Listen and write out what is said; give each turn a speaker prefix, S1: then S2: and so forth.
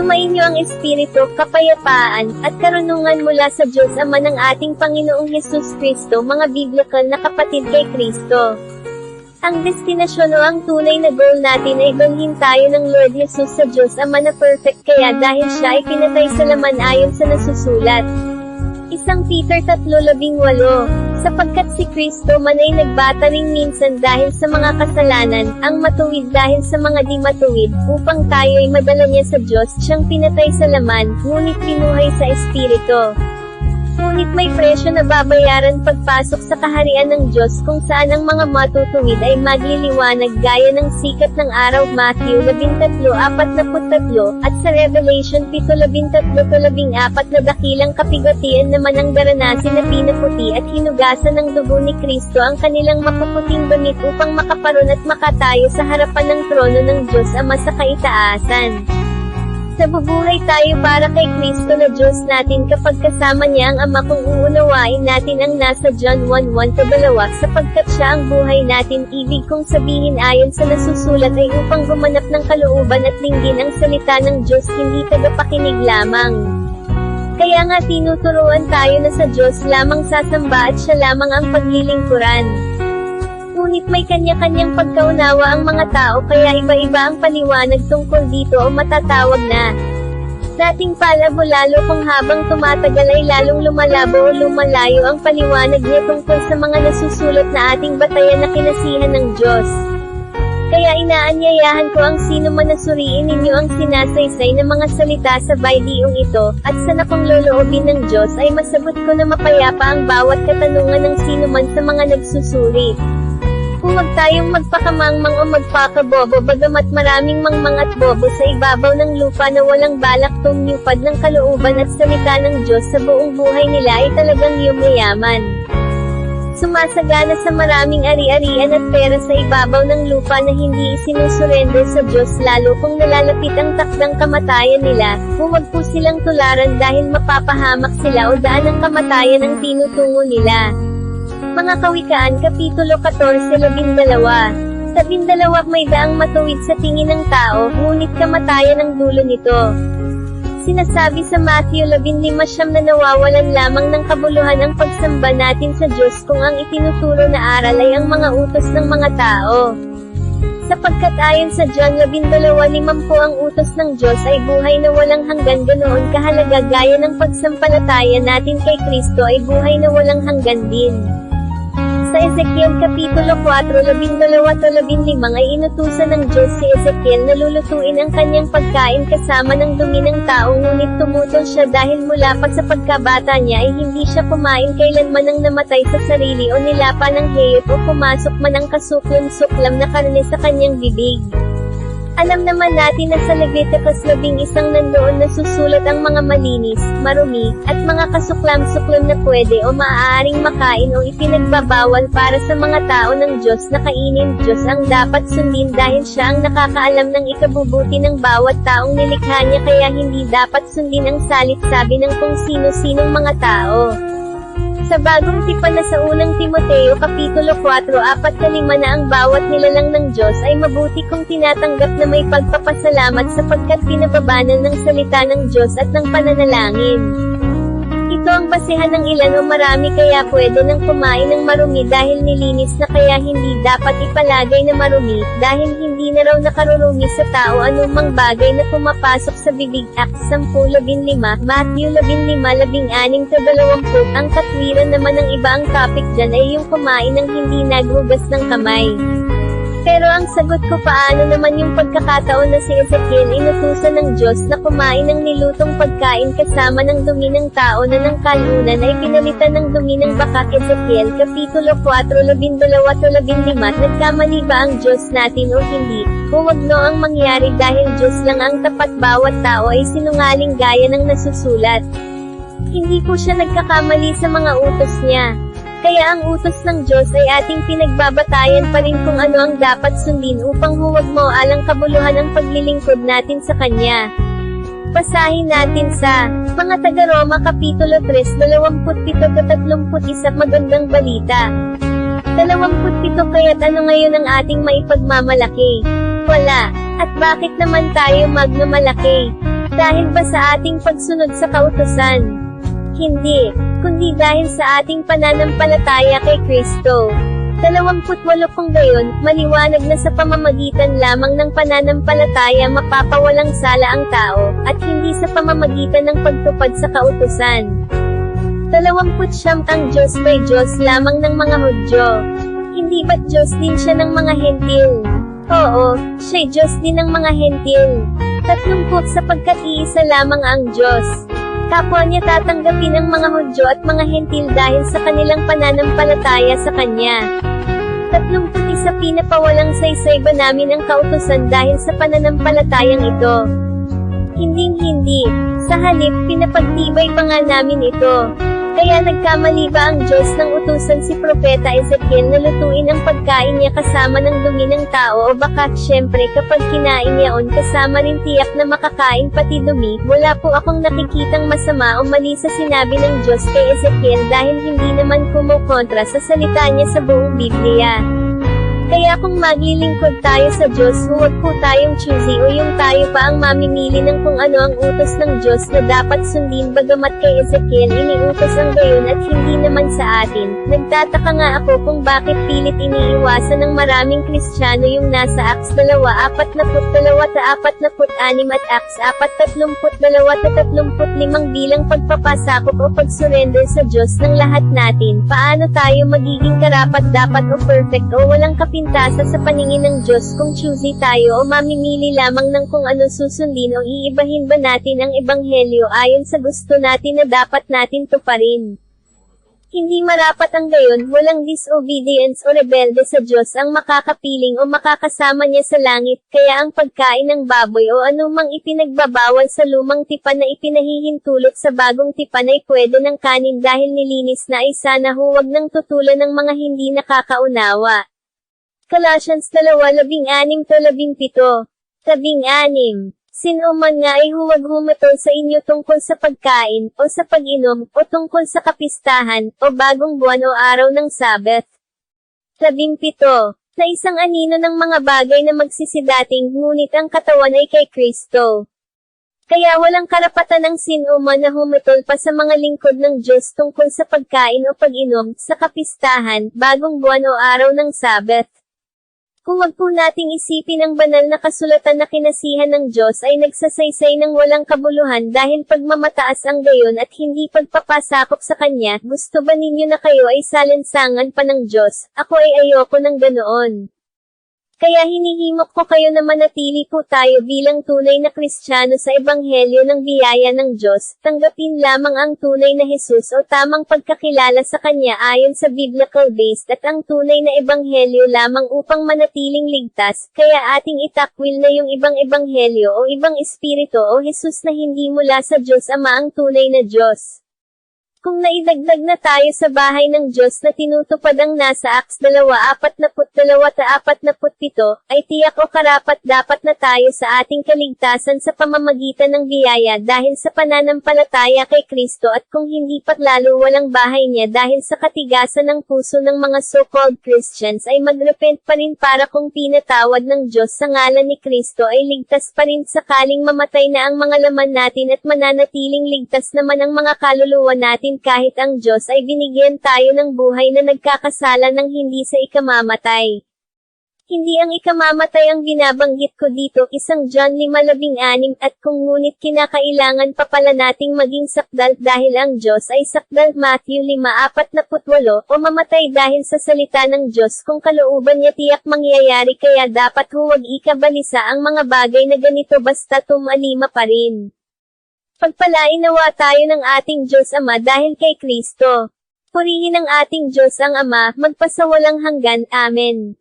S1: Sumainyo ang Espiritu, kapayapaan, at karunungan mula sa Diyos Ama ng ating Panginoong Hesus Kristo mga biblical na kapatid kay Kristo. Ang destinasyon o ang tunay na goal natin ay dalhin tayo ng Lord Jesus sa Diyos Ama na perfect kaya dahil siya ay pinatay sa laman ayon sa nasusulat. Isang Peter 3:18 Sapagkat si Kristo man ay nagbata ring minsan dahil sa mga kasalanan, ang matuwid dahil sa mga di matuwid, upang tayo ay madala niya sa Diyos, siyang pinatay sa laman, ngunit pinuhay sa Espiritu. Ngunit may presyo na babayaran pagpasok sa kaharian ng Diyos kung saan ang mga matutuwid ay magliliwanag gaya ng sikat ng araw Matthew 13:43 at sa Revelation 7:13-14 na dakilang kapigatian naman ang daranasin na pinaputi at hinugasan ng dugo ni Kristo ang kanilang mapuputing damit upang makaparoon at makatayo sa harapan ng trono ng Diyos Ama sa kaitaasan. Nabubuhay tayo para kay Kristo na Diyos natin kapag kasama niya ang Ama kung uunawain natin ang nasa John 1.1 kabalawa sapagkat siya ang buhay natin ibig kong sabihin ayon sa nasusulat ay upang gumanap ng kalooban at linggin ang salita ng Diyos hindi tagapakinig lamang. Kaya nga tinuturuan tayo na sa Diyos lamang sasamba at siya lamang ang paglilingkuran. Ngunit may kanya-kanyang pagkaunawa ang mga tao kaya iba-iba ang paliwanag tungkol dito o matatawag na dating palabo lalo kung habang tumatagal ay lalong lumalabo o lumalayo ang paliwanag niya tungkol sa mga nasusulat na ating batayan na kinasihan ng Diyos. Kaya inaanyayahan ko ang sino man na suriin ninyo ang sinasaysay na mga salita sa baydiyong ito, at sa napangloloobin ng Diyos ay masagot ko na mapayapa ang bawat katanungan ng sino man sa mga nagsusuri. Huwag tayong magpakamangmang o magpakabobo bagamat maraming mangmang at bobo sa ibabaw ng lupa na walang balak tumyupad ng kalooban at salita ng Diyos sa buong buhay nila ay talagang yumayaman. Sumasagana sa maraming ari-arian at pera sa ibabaw ng lupa na hindi isinusurrender sa Diyos lalo kung nalalapit ang takdang kamatayan nila, huwag po silang tularan dahil mapapahamak sila o daan ng kamatayan ang tinutungo nila. Mga Kawikaan Kapitulo 14 Labindalawa Labindalawa may daang matuwid sa tingin ng tao, ngunit kamatayan ang dulo nito. Sinasabi sa Matthew 15 siyam na nawawalan lamang ng kabuluhan ang pagsamba natin sa Diyos kung ang itinuturo na aral ay ang mga utos ng mga tao. Sapagkat ayon sa John 12:5 po ang utos ng Diyos ay buhay na walang hanggan ganoon kahalaga gaya ng pagsampalataya natin kay Kristo ay buhay na walang hanggan din. Sa Ezekiel Kapitulo 4, 12-15 ay inutusan ng Diyos si Ezekiel na lulutuin ang kanyang pagkain kasama ng dumi ng tao ngunit tumutol siya dahil mula pa sa pagkabata niya ay hindi siya kumain kailanman ng namatay sa sarili o nilapa ng hayop o pumasok man ang kasuklam-suklam na karne sa kanyang bibig. Alam naman natin na sa Leviticus 11 nandoon na susulat ang mga malinis, marumi, at mga kasuklam-suklam na pwede o maaaring makain o ipinagbabawal para sa mga tao ng Diyos na kainin. Diyos ang dapat sundin dahil siya ang nakakaalam ng ikabubuti ng bawat taong nilikha niya kaya hindi dapat sundin ang salit-sabi ng kung sino-sinong mga tao. Sa bagong tipan na sa unang Timoteo Kapitulo 4 apat na lima na ang bawat nilalang ng Diyos ay mabuti kung tinatanggap na may pagpapasalamat sapagkat pinababanan ng salita ng Diyos at ng pananalangin. Ito ang basehan ng ilan o marami kaya pwede nang kumain ng marumi dahil nilinis na kaya hindi dapat ipalagay na marumi, dahil hindi na raw nakarurumi sa tao anumang bagay na pumapasok sa bibig. Acts 10.15, Matthew 15.16-20, ang katwiran naman ng iba ang topic dyan ay yung kumain ng hindi naghugas ng kamay. Pero ang sagot ko paano naman yung pagkakataon na si Ezekiel inutusan ng Diyos na kumain ng nilutong pagkain kasama ng dumi ng tao na ng kalunan ay pinalitan ng dumi ng baka Ezekiel Kapitulo 4 12-15 Nagkamali ba ang Diyos natin o hindi? Huwag no ang mangyari dahil Diyos lang ang tapat bawat tao ay sinungaling gaya ng nasusulat. Hindi po siya nagkakamali sa mga utos niya. Kaya ang utos ng Diyos ay ating pinagbabatayan pa rin kung ano ang dapat sundin upang huwag mo alang kabuluhan ang paglilingkod natin sa Kanya. Basahin natin sa mga taga-Roma Kapitulo 3, 27-31 Magandang Balita. 27 kaya't ano ngayon ang ating maipagmamalaki? Wala. At bakit naman tayo magmamalaki? Dahil ba sa ating pagsunod sa kautusan? Hindi, kundi dahil sa ating pananampalataya kay Kristo. 28 kung gayon, maliwanag na sa pamamagitan lamang ng pananampalataya mapapawalang sala ang tao, at hindi sa pamamagitan ng pagtupad sa kautusan. 29 ang Diyos may Diyos lamang ng mga Hudyo. Hindi ba't Diyos din siya ng mga Hentil? Oo, siya'y Diyos din ng mga Hentil. 30 sapagkat iisa lamang ang Diyos. Kapwa niya tatanggapin ang mga Hudyo at mga Hentil dahil sa kanilang pananampalataya sa Kanya. 31 pinapawalang saysay namin ang kautusan dahil sa pananampalatayang ito? Hinding-hindi. Sa halip, pinapagtibay pa nga namin ito. Kaya nagkamali ba ang Diyos ng utusan si Propeta Ezekiel na lutuin ang pagkain niya kasama ng dumi ng tao o baka syempre kapag kinain niya on kasama rin tiyak na makakain pati dumi, wala po akong nakikitang masama o mali sa sinabi ng Diyos kay Ezekiel dahil hindi naman kumukontra sa salita niya sa buong Biblia. Kaya kung maglilingkod tayo sa Diyos, huwag po tayong choosy o yung tayo pa ang mamimili ng kung ano ang utos ng Diyos na dapat sundin bagamat kay Ezekiel iniutos ang gayon at hindi naman sa atin. Nagtataka nga ako kung bakit pilit iniiwasan ng maraming Kristiyano yung nasa Acts 2:42 ta 46 at Acts 4:32 ta 35 bilang pagpapasakop o pagsurrender sa Diyos ng lahat natin. Paano tayo magiging karapat dapat o perfect o walang kapintasan sa paningin ng Diyos kung choosy tayo o mamimili lamang ng kung ano susundin o iibahin ba natin ang ebanghelyo ayon sa gusto natin na dapat natin tuparin. Hindi marapat ang gayon, walang disobedience o rebelde sa Diyos ang makakapiling o makakasama niya sa langit, kaya ang pagkain ng baboy o anumang ipinagbabawal sa lumang tipan na ipinahihintulot sa bagong tipan ay pwede ng kanin dahil nilinis na ay sana huwag ng tutulan ng mga hindi nakakaunawa. Colossians 2:16-17 16 Sino man nga ay huwag humatol sa inyo tungkol sa pagkain, o sa pag-inom, o tungkol sa kapistahan, o bagong buwan o araw ng Sabbath. 17. Na isang anino ng mga bagay na magsisidating, ngunit ang katawan ay kay Kristo. Kaya walang karapatan ng sino man na humatol pa sa mga lingkod ng Diyos tungkol sa pagkain o pag-inom, sa kapistahan, bagong buwan o araw ng Sabbath. Kung wag po nating isipin ang banal na kasulatan na kinasihan ng Diyos ay nagsasaysay ng walang kabuluhan dahil pagmamataas ang gayon at hindi pagpapasakop sa Kanya, gusto ba ninyo na kayo ay salansangan pa ng Diyos? Ako ay ayoko ng ganoon. Kaya hinihimok ko kayo na manatili po tayo bilang tunay na Kristiyano sa Ebanghelyo ng biyaya ng Diyos, tanggapin lamang ang tunay na Jesus o tamang pagkakilala sa Kanya ayon sa biblical based at ang tunay na Ebanghelyo lamang upang manatiling ligtas, kaya ating itakwil na yung ibang Ebanghelyo o ibang Espiritu o Jesus na hindi mula sa Diyos Ama ang tunay na Diyos. Kung naidagdag na tayo sa bahay ng Diyos na tinutupad ang nasa Acts 2:42-47, ay tiyak o karapat dapat na tayo sa ating kaligtasan sa pamamagitan ng biyaya dahil sa pananampalataya kay Kristo at kung hindi pat lalo walang bahay niya dahil sa katigasan ng puso ng mga so-called Christians ay magrepent pa rin para kung pinatawad ng Diyos sa ngalan ni Kristo ay ligtas pa rin sakaling mamatay na ang mga laman natin at mananatiling ligtas naman ang mga kaluluwa natin kahit ang Diyos ay binigyan tayo ng buhay na nagkakasala ng hindi sa ikamamatay. Hindi ang ikamamatay ang binabanggit ko dito isang John 5:16 at kung ngunit kinakailangan pa pala nating maging sakdal dahil ang Diyos ay sakdal Matthew 5:48 o mamatay dahil sa salita ng Diyos kung kalooban niya tiyak mangyayari kaya dapat huwag ikabalisa ang mga bagay na ganito basta tumalima pa rin. Pagpalain nawa tayo ng ating Diyos Ama dahil kay Kristo. Purihin ang ating Diyos ang Ama, magpasawalang hanggan. Amen.